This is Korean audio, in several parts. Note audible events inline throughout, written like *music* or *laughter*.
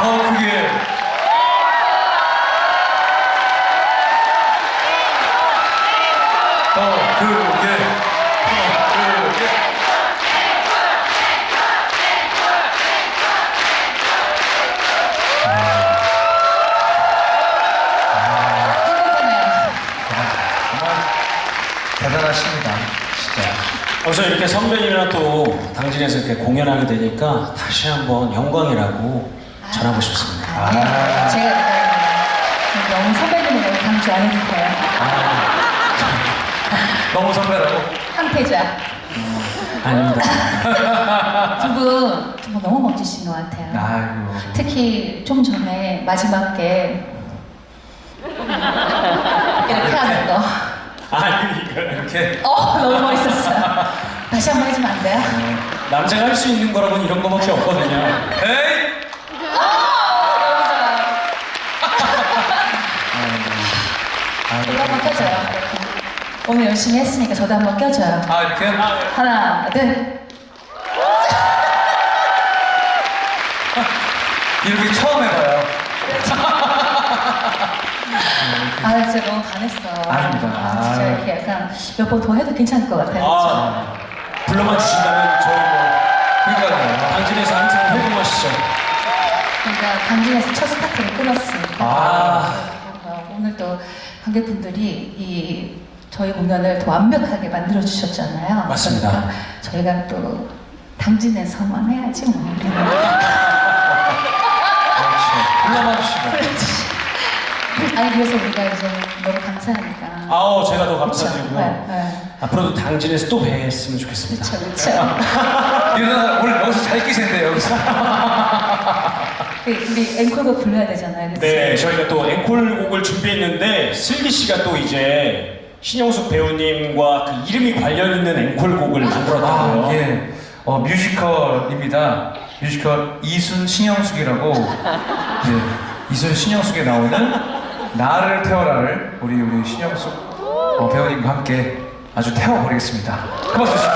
더 크게. 더 크게. 더 크게. 행복하네요. 정말 대단하십니다. 진짜. 우선 이렇게 선배님이랑 또 당진에서 이렇게 공연하게 되니까 다시 한번 영광이라고 전하고 싶습니다. 아. 제가 너무 선배님을 너무 강조 안 해도 돼요. 너무 선배라고. 황태자. 아닙니다. 두 분 정말 너무 멋지신 것 같아요. 아이고. 특히 좀 전에 마지막에 이렇게 하는 거. 이거 이렇게. 어, 너무 멋있었어요. 다시 한 번 해주면 안 돼요? 남자가 할 수 있는 거라고는 이런 거밖에 없거든요. 에이! 이거 한번 껴줘요. 오늘 열심히 했으니까 저도 한번 껴줘요. 아, 이렇게? 하나, 둘. *laughs* 이렇게 처음 해봐요. *laughs* 아, 진짜 너무 반했어. 아닙니다. 아, 진짜 아. 이렇게 약간 몇 번 더 해도 괜찮을 것 같아요. 아, 불러만 주신다면 저희 뭐 그러니까요. 당진에서 항상 회동하시죠. 그러니까 강진에서 첫 스타트를 끊었으니까 아. 오늘 또 관객분들이 이 저희 공연을 더 완벽하게 만들어 주셨잖아요. 맞습니다. 그러니까 저희가 또 당진에서만 해야지 뭐. *laughs* 그렇죠. 그렇지. 아니 그래서 우리가 이제 너무 감사하니까. 아우, 제가 더 그렇죠. 감사드리고요. 네, 네. 앞으로도 당진에서 또 뵀으면 좋겠습니다. 그렇죠, 그렇죠. *laughs* 이러다 오늘 여기서 잘 끼신데, 여기서. *laughs* 그 우리 앵콜곡 불러야 되잖아요. 그치? 네, 저희가 또 앵콜곡을 준비했는데 슬기 씨가 또 이제 신영숙 배우님과 그 이름이 관련 있는 앵콜곡을 만들었다고요. 아, 예. 어, 뮤지컬입니다. 뮤지컬 이순 신영숙이라고. 네. 이순 신영숙에 나오는 나를 태워라를 우리 우리 신영숙 어, 배우님과 함께 아주 태워버리겠습니다. 주십시오.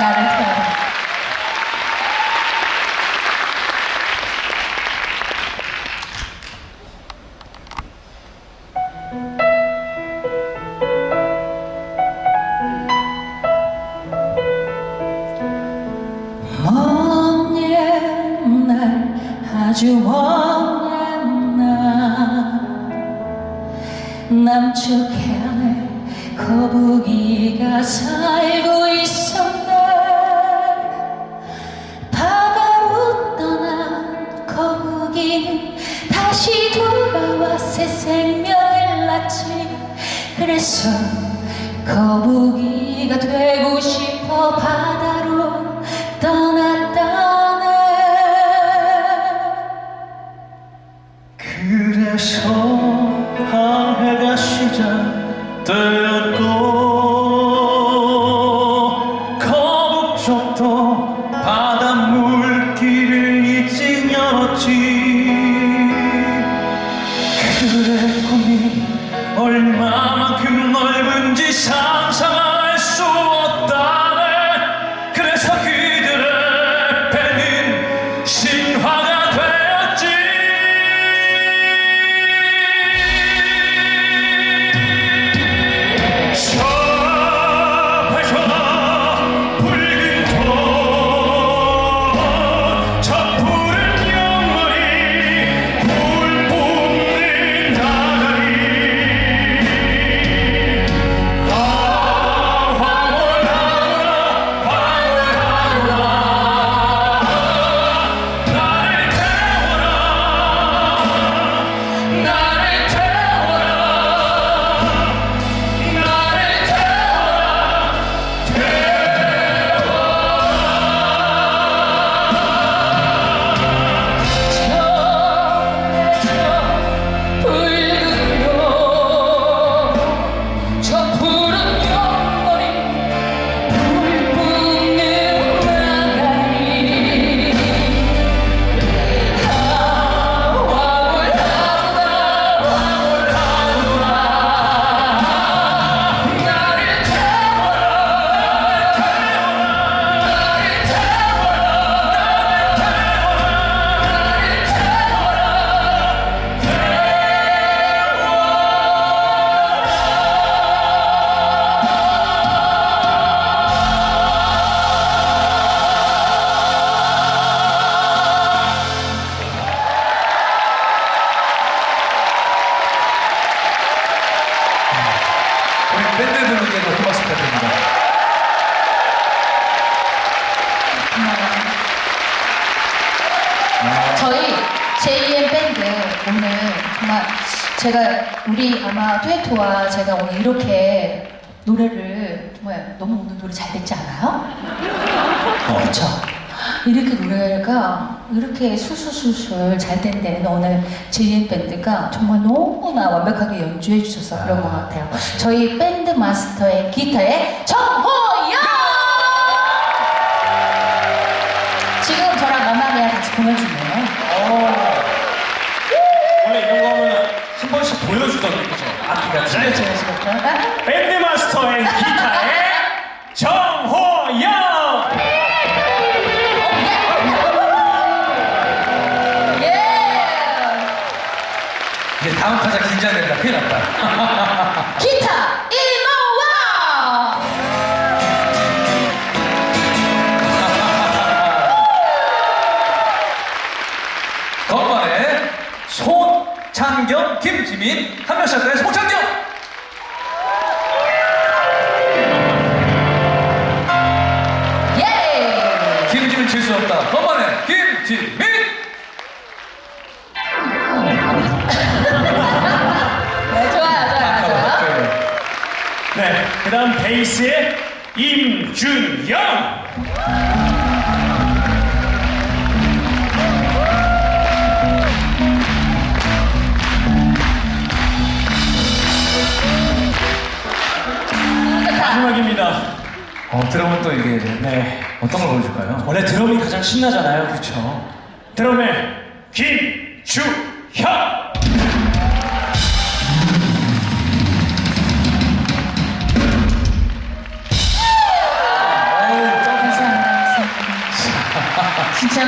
나를 태워 남쪽 해 안에 거북이가 살고 있었네. 바다로 떠난 거북이는 다시 돌아와 새 생명을 낳지. 그래서 거북이가 되고 Krishna. 제가 우리 아마 듀에토와 제가 오늘 이렇게 노래를 정말 너무 오늘 노래 잘 됐지 않아요? 그렇죠. 이렇게 노래가 이렇게 술술술술 잘 된 데는 오늘 JM 밴드가 정말 너무나 완벽하게 연주해 주셔서 그런 것 같아요. 저희 밴드 마스터의 기타의 정호 보여주던데 그죠? 악기가 그렇죠, 잘 그렇죠. 밴드 마스터 앤 기타의 창경, 김지민, 한명샷가의 손창경! 예! 김지민 질 수 없다. 건반에 김지민! 네, 좋아요, 좋아요, 좋아요. 네, 그 다음 베이스의 임준영 마지막입니다 어, 들어보면 또 이게 네, 어떤 걸 보여줄까요? 원래 드럼이 가장 신나잖아요 그렇죠 드럼의 감사합니다. 진짜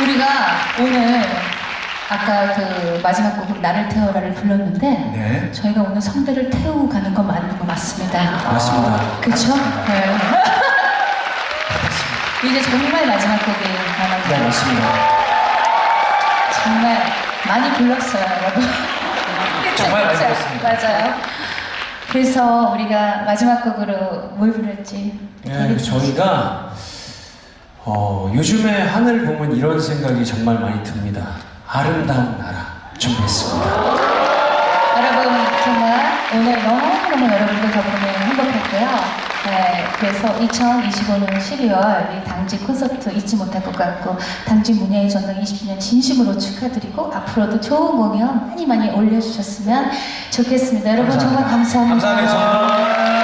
우리가 오늘 아까 그 마지막 곡으로 나를 태워라를 불렀는데 네. 저희가 오늘 성대를 태우고 가는 건 맞는 거 맞습니다. 맞습니다. 그렇죠? 네. *laughs* 이제 정말 마지막 곡이에요. 네 맞습니다 정말 많이 불렀어요, 여러분. *laughs* 정말 많이? 불렀습니다. 맞아요. 그래서 우리가 마지막 곡으로 뭘 부를지. 네, 저희가 어, 요즘에 하늘 보면 이런 생각이 정말 많이 듭니다. 아름다운 나라 준비했습니다. 여러분 정말 오늘 너무너무 여러분들 덕분에 행복했고요. 네, 그래서 2025년 12월 이 당직 콘서트 잊지 못할 것 같고 당직 문예의 전당 20주년 진심으로 축하드리고 앞으로도 좋은 공연 많이 많이 올려주셨으면 좋겠습니다. 여러분 정말 감사합니다. 감사합니다.